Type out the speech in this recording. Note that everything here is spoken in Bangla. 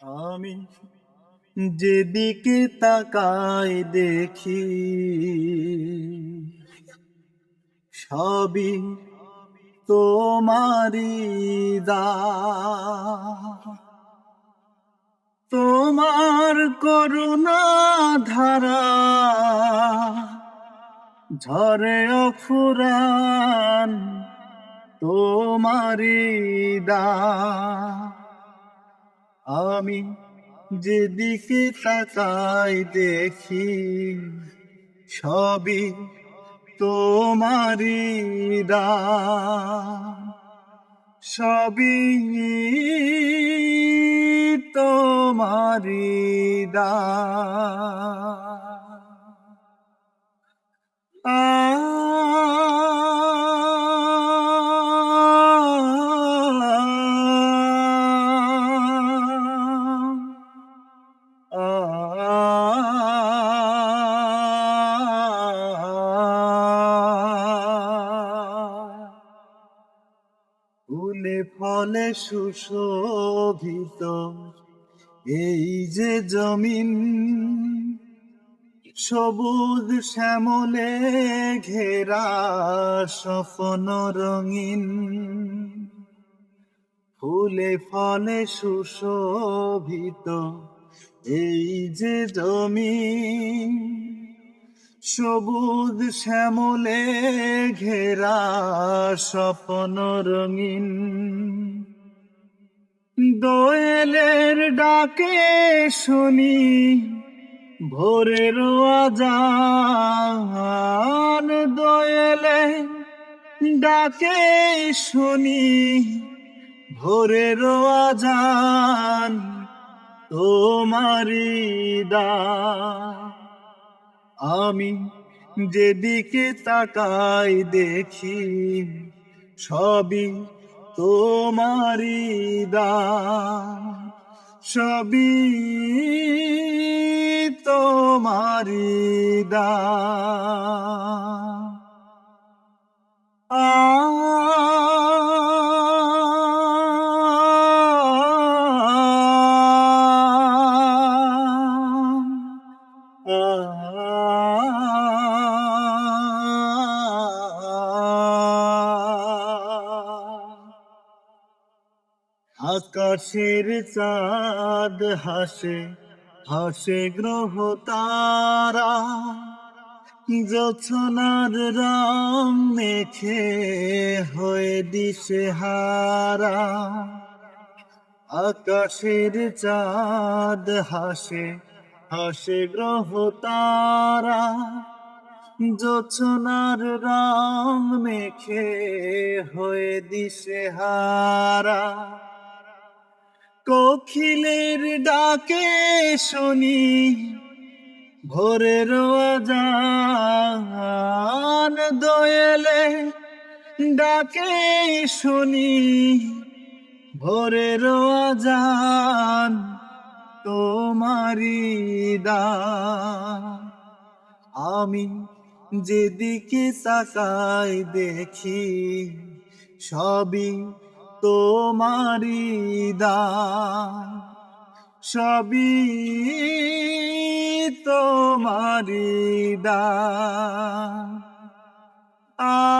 আমি যেদিকে তাকাই দেখি সবই তোমারি দা। তোমার করুণা ধারা ঝরে অফুরান তোমারি দা। আমি যে যেদিকে তাকাই দেখি সবই তোমারি সবই তোমারি দান ফুলে ফলে সুশোভিত এই যে জমিন, সবুজ শ্যামলে ঘেরা সফন রঙিন। ফুলে ফলে সুশোভিত এই যে জমিন সবুজ শ্যামলে ঘেরা স্বপ্ন রঙিন। দোয়েলের ডাকে শুনি ভোরের আজান। দোয়েলে ডাকে শুনি ভোরের আজান তোমারি দা। আমি যেদিকে তাকাই দেখি সবই তোমারি দা সবই তোমারি দা। আকাশের চাঁদ হাসে হাসে গ্রহ তারা। যোছনার রং মেখে হয়ে দিশে হারা। আকাশের চাঁদ হাসে হাসে গ্রহ তারা। যোছনার রং মেখে হয়ে দিশে হারা। কোকিলের ডাকে শুনি, ভোরের আজান দোয়েলে ডাকে শুনি, ভোরের আজান তোমারি দা। আমি যেদিকে তাকাই দেখি সবই তোমারি দা সবই তোমারি দা আ